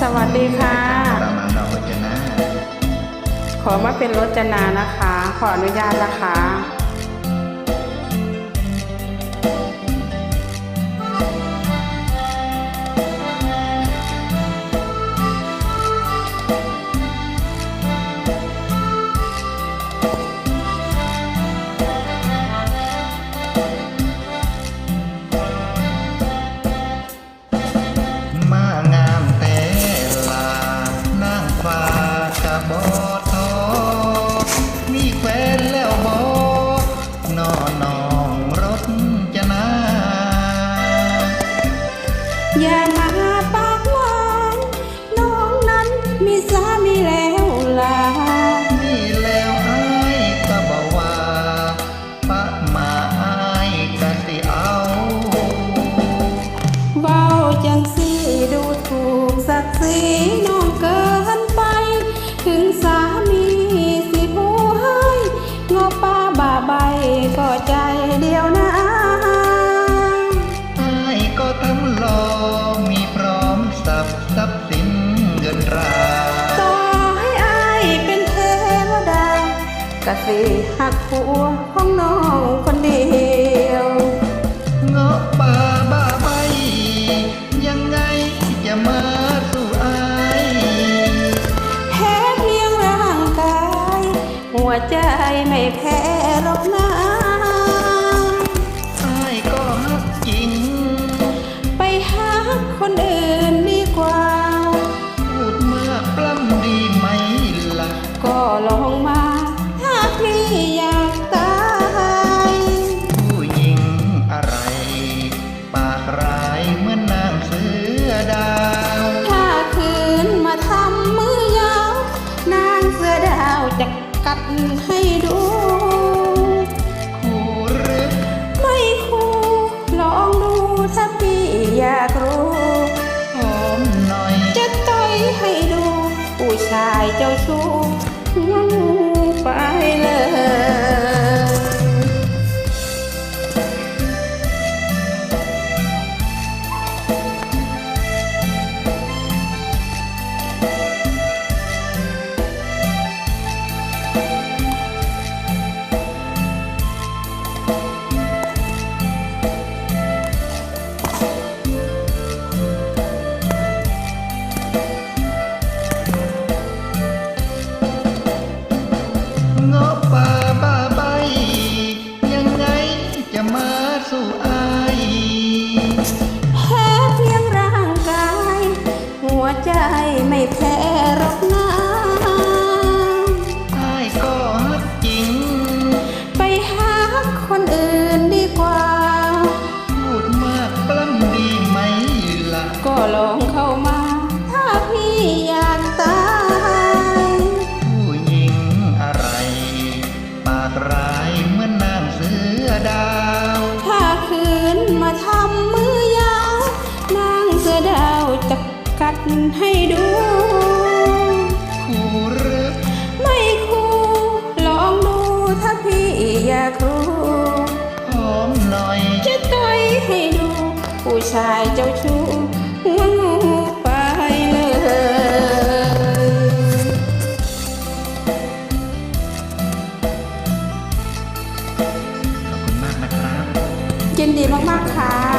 สวัสดีค่ะ ตามมาดาก็จนา ขอมาเป็นรจนานะคะ ขออนุญาตนะคะ มี กะสิหักผัวของน้องคนเดียวเงาะป่าบ้าใบยังไงจะมาสู่อายแพ้เพียงร่างกาย หัวใจไม่แพ้หรอกนะ กัดให้ดูคู่หรือไม่คูลองดูถ้าพี่อยากรู้หอมหน่อยจะต่อยให้ดู ผู้ชายเจ้าชู้หัวงูะป่าบ้าใบยังไงจะมาสู่อายแพ้เพียงร่างกาย หัวใจไม่แพ้หรอกนะอายก็ฮักจริง ไปหาคนอื่น ให้ดูคู่หรือ ไม่คู่ลองดูถ้าพี่อยากรู้หอมหน่อย จะต่อยให้ดู ผู้ชายเจ้าชู้วงูไปเลยขอบคุณมากนะครับยินดีมาก ๆ ค่ะ